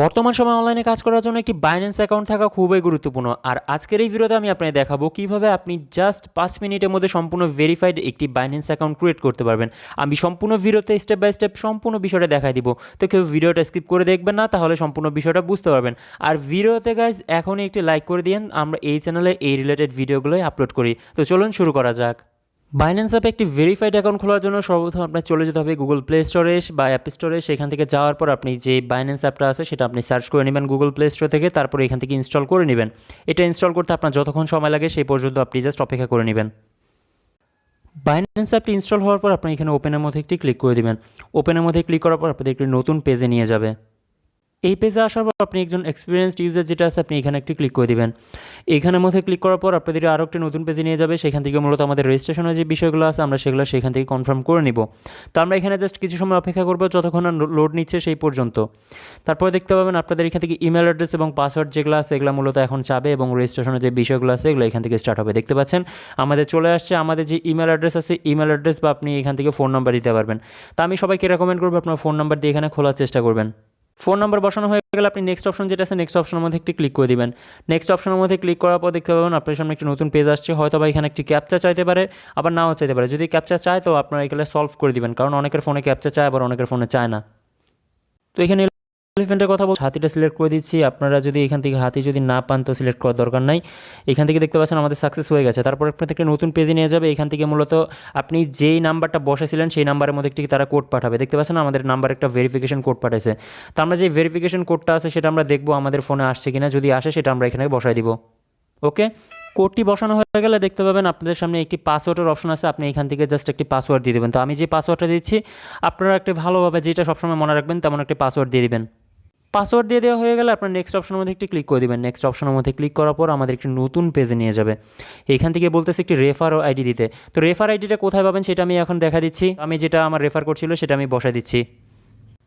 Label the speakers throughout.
Speaker 1: বর্তমান সময় অনলাইনে কাজ করার জন্য একটি বাইন্যান্স অ্যাকাউন্ট থাকা খুবই গুরুত্বপূর্ণ। আর আজকের এই ভিডিওতে আমি আপনাকে দেখাবো কীভাবে আপনি জাস্ট পাঁচ মিনিটের মধ্যে সম্পূর্ণ ভেরিফাইড একটি বাইন্যান্স অ্যাকাউন্ট ক্রিয়েট করতে পারবেন। আমি সম্পূর্ণ ভিডিওতে স্টেপ বাই স্টেপ সম্পূর্ণ বিষয়টা দেখাই দিব। তো কেউ ভিডিওটা স্কিপ করে দেখবেন না, তাহলে সম্পূর্ণ বিষয়টা বুঝতে পারবেন। আর ভিডিওতে গাইজ এখনই একটি লাইক করে দিন আমরা এই চ্যানেলে এই রিলেটেড ভিডিওগুলোই আপলোড করি। তো চলুন শুরু করা যাক। বাইন্যান্স অ্যাপে একটি ভেরিফাইড অ্যাকাউন্ট খোলার জন্য সর্বপ্রথম আপনার চলে যেতে হবে গুগল প্লে স্টোরে বা অ্যাপ স্টোরে সেখান থেকে যাওয়ার পর আপনি যে বাইন্যান্স অ্যাপটা আছে, সেটা আপনি সার্চ করে নেবেন গুগল প্লে স্টোর থেকে, তারপরে এখান থেকে ইনস্টল করে নেবেন। এটা ইনস্টল করতে আপনার যতক্ষণ সময় লাগে, সেই পর্যন্ত আপনি জাস্ট অপেক্ষা করে নেবেন। বাইন্যান্স অ্যাপটি ইনস্টল হওয়ার পর আপনি এখানে ওপেনের মধ্যে একটি ক্লিক করে দেবেন। ওপেনের মধ্যে ক্লিক করার পর আপনাদের একটি নতুন পেজে নিয়ে যাবে। এই পেজে আসার পর আপনি একজন এক্সপিরিয়েন্সড ইউজার যেটা আছে আপনি এখানে একটি ক্লিক করে দিবেন। এখানের মধ্যে ক্লিক করার পর আপনাদের আরও একটি নতুন পেজে নিয়ে যাবে। সেখান থেকে মূলত আমাদের রেজিস্ট্রেশনের যে বিষয়গুলো আছে, আমরা সেগুলো সেখান থেকে কনফার্ম করে নিব। তো আমরা এখানে জাস্ট কিছু সময় অপেক্ষা করব, যতক্ষণ লোড নিচ্ছে সেই পর্যন্ত। তারপরে দেখতে পাবেন আপনাদের এখান থেকে ইমেল অ্যাড্রেস এবং পাসওয়ার্ড যেগুলো আছে, এগুলো মূলত এখন চাবে এবং রেজিস্ট্রেশনের যে বিষয়গুলো আছে, এগুলো এখান থেকে স্টার্ট হবে। দেখতে পাচ্ছেন? আমাদের চলে আসছে, আমাদের যে ইমেল অ্যাড্রেস আছে ইমেল অ্যাড্রেস বা আপনি এখান থেকে ফোন নাম্বার দিতে পারবেন। তা আমি সবাইকে রেকমেন্ড করব, আপনার ফোন নাম্বার দিয়ে এখানে খোলার চেষ্টা করবেন। ফোন নাম্বার বসানো হয়ে গেলে আপনি নেক্সট অপশন যেটা আছে নেক্সট অপশনের মধ্যে একটি ক্লিক করে দিবেন। নেক্সট অপশনের মধ্যে ক্লিক করার পর দেখতে পাবেন আপনার সামনে একটি নতুন পেজ আসছে হয়তো বা এখানে একটি ক্যাপচা চাইতে পারে, আবার নাও চাইতে পারে। যদি ক্যাপচা চায় তো আপনারা এখানে সলভ করে দিবেন, কারণ অনেকের ফোনে ক্যাপচা চায়, আবার অনেকের ফোনে চায় না। তো এখানে এলিফেন্টের কথা বল হাতিটা সিলেক্ট করে দিচ্ছি। আপনারা যদি এখান থেকে হাতি যদি না পান, তো সিলেক্ট করার দরকার নাই। এখান থেকে দেখতে পাচ্ছেন আমাদের সাকসেস হয়ে গেছে। তারপর আপনাদেরকে নতুন পেজে নিয়ে যাবে। এখান থেকে মূলত আপনি যেই নাম্বারটা বসেছিলেন সেই নাম্বারের মধ্যে একটি তারা কোড পাঠাবে। দেখতে পাচ্ছেন আমাদের নাম্বার একটা ভেরিফিকেশন কোড পাঠাইছে। তো আমরা যে ভেরিফিকেশন কোডটা আছে, সেটা আমরা দেখব আমাদের ফোনে আসছে কিনা। যদি আসে, সেটা আমরা এখানে বসাই দিব। ওকে কোডটি বসানো হয়ে গেলে দেখতে পাবেন আপনাদের সামনে একটি পাসওয়ার্ডের অপশন আছে। আপনি এখান থেকে জাস্ট একটি পাসওয়ার্ড দিয়ে দেবেন। তো আমি যে পাসওয়ার্ডটা দিচ্ছি, আপনারা একটি ভালোভাবে যেটা সবসময় মনে রাখবেন, তেমন একটি পাসওয়ার্ড দিয়ে দিবেন। পাসওয়ার্ড দিয়ে দেওয়া হয়ে গেলে আপনার নেক্সট অপশনের মধ্যে একটি ক্লিক করে দেবেন। নেক্সট অপশনের মধ্যে ক্লিক করার পর আমাদের একটি নতুন পেজে নিয়ে যাবে। এখান থেকে বলতেছে একটি রেফার আইডি দিতে। তো রেফার আইডিটা কোথায় পাবেন সেটা আমি এখন দেখা দিচ্ছি। আমি যেটা আমার রেফার করছিল সেটা আমি বসা দিচ্ছি।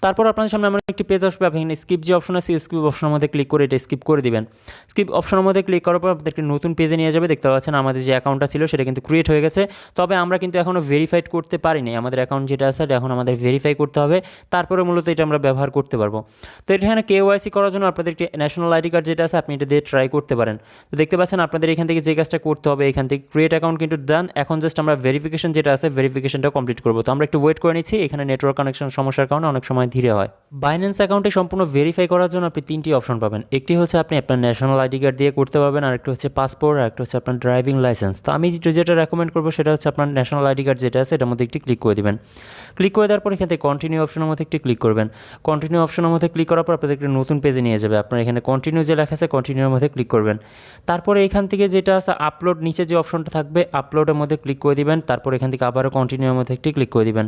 Speaker 1: তারপর আপনার সামনে আমার একটি পেজ আসবে, আপনি এখানে স্কিপ যে অপশন আছে স্কিপ অপশনের মধ্যে ক্লিক করে এটা স্কিপ করে দিবেন। স্কিপ অপশনের মধ্যে ক্লিক করার পর আপনাদের একটি নতুন পেজে নিয়ে যাবে, দেখতে পাচ্ছেন আমাদের যে অ্যাকাউন্টটা ছিল সেটা কিন্তু ক্রিয়েট হয়ে গেছে। তবে আমরা কিন্তু এখনও ভেরিফাইড করতে পারিনি, আমাদের অ্যাকাউন্ট যেটা আছে এটা এখন আমাদের ভেরিফাই করতে হবে, তারপরে মূলত এটা আমরা ব্যবহার করতে পারব। তো এখানে কেওয়াইসি করার জন্য আপনাদের একটি ন্যাশনাল আইডি কার্ড যেটা আছে, আপনি এটা দিয়ে ট্রাই করতে পারেন। তো দেখতে পাচ্ছেন আপনাদের এখান থেকে যে কাজটা করতে হবে, এখান থেকে ক্রিয়েট অ্যাকাউন্ট কিন্তু ডান এখন জাস্ট আমরা ভেরিফিকেশন যেটা আছে ভেরিফিকেশনটা কমপ্লিট করব। তো আমরা একটু ওয়েট করে নিচ্ছি, এখানে নেটওয়ার্ক কানেকশন সমস্যার কারণে অনেক সময় ধীরে হয়। বাইন্যান্স অ্যাকাউন্টে সম্পূর্ণ ভেরিফাই করার জন্য আপনি তিনটি অপশন পাবেন। একটি হচ্ছে আপনি আপনার ন্যাশনাল আইডি কার্ড দিয়ে করতে পারবেন আর একটা হচ্ছে পাসপোর্ট আর একটা হচ্ছে আপনার ড্রাইভিং লাইসেন্স তো আমি যেটা রেকমেন্ড করব সেটা হচ্ছে আপনার ন্যাশনাল আইডি কার্ড যেটা আছে, এটার মধ্যে একটি ক্লিক করে দেবেন। ক্লিক করে দেওয়ার পর এখান থেকে কন্টিনিউ অপশনের মধ্যে একটি ক্লিক করবেন। কন্টিনিউ অপশনের মধ্যে ক্লিক করার পর আপনাদের একটি নতুন পেজে নিয়ে যাবে। আপনার এখানে কন্টিনিউ যে লেখা আছে কন্টিনিউর মধ্যে ক্লিক করবেন। তারপরে এখান থেকে যেটা আছে আপলোড নিচে যে অপশনটা থাকবে আপলোডের মধ্যে ক্লিক করে দিবেন। তারপর এখান থেকে আবারও কন্টিনিউর মধ্যে একটি ক্লিক করে দিবেন।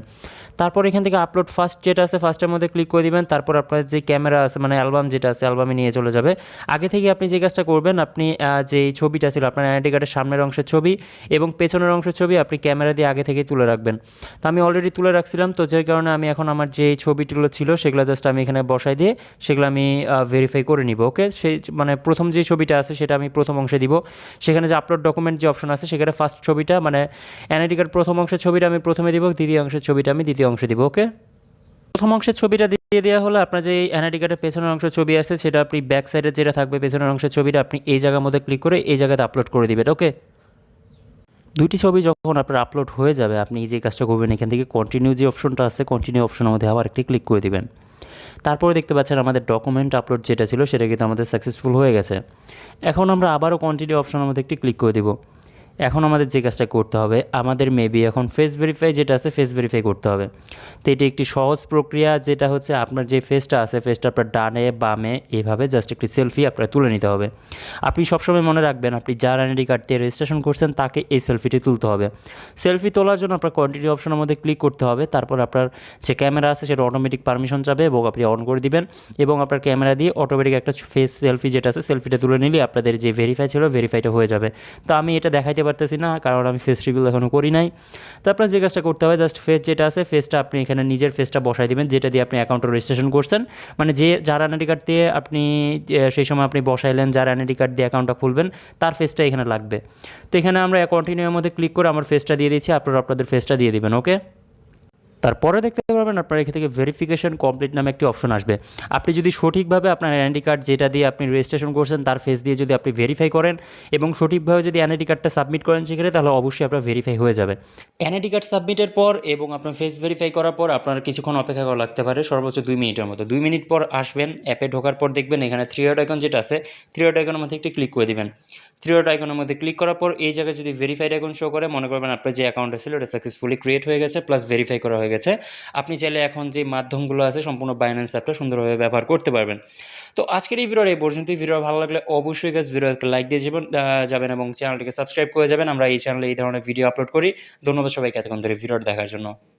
Speaker 1: তারপর এখান থেকে আপলোড ফার্স্ট যেটা আছে ফার্স্টের মধ্যে ক্লিক করে দিবেন, তারপর আপনার যে ক্যামেরা আছে মানে অ্যালবাম যেটা আছে অ্যালবামে নিয়ে চলে যাবে। আগে থেকে আপনি যে কাজটা করবেন, আপনি যে ছবিটা ছিল, আপনার আইডি কার্ডের সামনের অংশের ছবি এবং পেছনের অংশের ছবি আপনি ক্যামেরা দিয়ে আগে থেকেই তুলে রাখবেন। তো আমি অলরেডি তুলে রাখছিলাম, তো যে কারণে আমি এখন আমার যে ছবিগুলো ছিল, সেগুলো জাস্ট আমি এখানে বসাই দিয়ে, সেগুলো আমি ভেরিফাই করে নিব ওকে সেই মানে প্রথম যে ছবিটা আছে, সেটা আমি প্রথম অংশে দিব। সেখানে যে আপলোড ডকুমেন্ট যে অপশন আছে, সেখানে ফার্স্ট ছবিটা মানে এনআইডি কার্ড প্রথম অংশের ছবিটা আমি প্রথমে দিব, দ্বিতীয় অংশের ছবিটা আমি দ্বিতীয় অংশে দিব ওকে প্রথম অংশের ছবিটা দিয়ে দেওয়া হলে। আপনার যে এনআইডি কার্ডের পেছনের অংশের ছবি আসছে, সেটা আপনি ব্যাক সাইডে যেটা থাকবে পেছনের অংশের ছবিটা আপনি এই জায়গার মধ্যে ক্লিক করে এই জায়গাতে আপলোড করে দিবেন ওকে দুইটি ছবি যখন আপনার আপলোড হয়ে যাবে, আপনি যে কাজটা করবেন, এখান থেকে কন্টিনিউ যে অপশনটা আছে কন্টিনিউ অপশনের মধ্যে আবার একটি ক্লিক করে দিবেন। তারপরে দেখতে পাচ্ছেন আমাদের ডকুমেন্ট আপলোড যেটা ছিল, সেটা কিন্তু আমাদের সাকসেসফুল হয়ে গেছে। এখন আমরা আবারও কন্টিনিউ অপশনের মধ্যে একটি ক্লিক করে দিব। এখন আমাদের যে কাজটা করতে হবে, আমাদের মেবি এখন ফেস ভেরিফাই যেটা আছে ফেস ভেরিফাই করতে হবে। তো এটি একটি সহজ প্রক্রিয়া, যেটা হচ্ছে আপনার যে ফেসটা আছে ফেসটা আপনার ডানে, বামে, এভাবে জাস্ট একটি সেলফি আপনার তুলে নিতে হবে। আপনি সবসময় মনে রাখবেন, আপনি যার আইডি কার্ড দিয়ে রেজিস্ট্রেশন করছেন, তাকে এই সেলফিটি তুলতে হবে। সেলফি তোলার জন্য আপনার কন্টিনিউ অপশনের মধ্যে ক্লিক করতে হবে, তারপর আপনার যে ক্যামেরা আছে, সেটা অটোমেটিক পারমিশন যাবে এবং আপনি অন করে দিবেন এবং আপনার ক্যামেরা দিয়ে অটোমেটিক একটা ফেস সেলফি যেটা আছে সেলফিটা তুলে নিলে আপনাদের যে ভেরিফাই ছিল ভেরিফাইটা হয়ে যাবে। তো আমি এটা দেখাইতে পারতেছি না, কারণ আমি ফেস রিভিল এখনও করি নাই। তো আপনার যে কাজটা করতে হবে জাস্ট ফেস যেটা আছে ফেসটা আপনি এখানে নিজের ফেসটা বসাই দেবেন, যেটা দিয়ে আপনি অ্যাকাউন্টে রেজিস্ট্রেশন করছেন। মানে যে, যার আইডি কার্ড দিয়ে আপনি সেই সময় আপনি বসাইলেন, যার আইডি কার্ড দিয়ে অ্যাকাউন্টটা খুলবেন, তার ফেসটা এখানে লাগবে। তো এখানে আমরা কন্টিনিউর মধ্যে ক্লিক করে আমার ফেসটা দিয়ে দিচ্ছি, আপনারা আপনাদের ফেসটা দিয়ে দেবেন ওকে তারপরে দেখতে পারবেন আপনার এখান থেকে ভেরিফিকেশন কমপ্লিট নামে একটি অপশন আসবে। আপনি যদি সঠিকভাবে আপনার এনআইডি কার্ড যেটা দিয়ে আপনি রেজিস্ট্রেশন করছেন, তার ফেস দিয়ে যদি আপনি ভেরিফাই করেন এবং সঠিকভাবে যদি এনআইডি কার্ডটা সাবমিট করেন সেখানে তাহলে অবশ্যই আপনার ভেরিফাই হয়ে যাবে। এনআইডি কার্ড সাবমিটের পর এবং আপনার ফেস ভেরিফাই করার পর আপনার কিছুক্ষণ অপেক্ষা করা লাগতে পারে, সর্বোচ্চ দুই মিনিটের মতো। দুই মিনিট পর আসবেন অ্যাপে ঢোকার পর দেখবেন এখানে থ্রি ডট আইকন যেটা আছে থ্রি ডট আইকনের মধ্যে একটি ক্লিক করে দেবেন। থ্রি ডট আইকনের মধ্যে ক্লিক করার পর এই জায়গায় যদি ভেরিফাইড আইকন শো করে, মনে করবেন আপনার যে অ্যাকাউন্টটা ছিল ওটা সাকসেসফুলি ক্রিয়েট হয়ে গেছে প্লাস ভেরিফাই করা গেছে। আপনি চাইলে এখন যে মাধ্যমগুলো আছে সম্পূর্ণ বাইন্যান্স অ্যাপটা সুন্দরভাবে ব্যবহার করতে পারবেন। তো আজকের এই ভিডিওর এই পর্যন্তই। ভিডিও ভালো লাগলে অবশ্যই গাছ ভিডিওকে লাইক দিয়ে যাবেন যাবেন এবং চ্যানেলটিকে সাবস্ক্রাইব করে যাবেন। আমরা এই চ্যানেলে এই ধরনের ভিডিও আপলোড করি। ধন্যবাদ সবাইকে এতক্ষণ ধরে ভিডিওটা দেখার জন্য।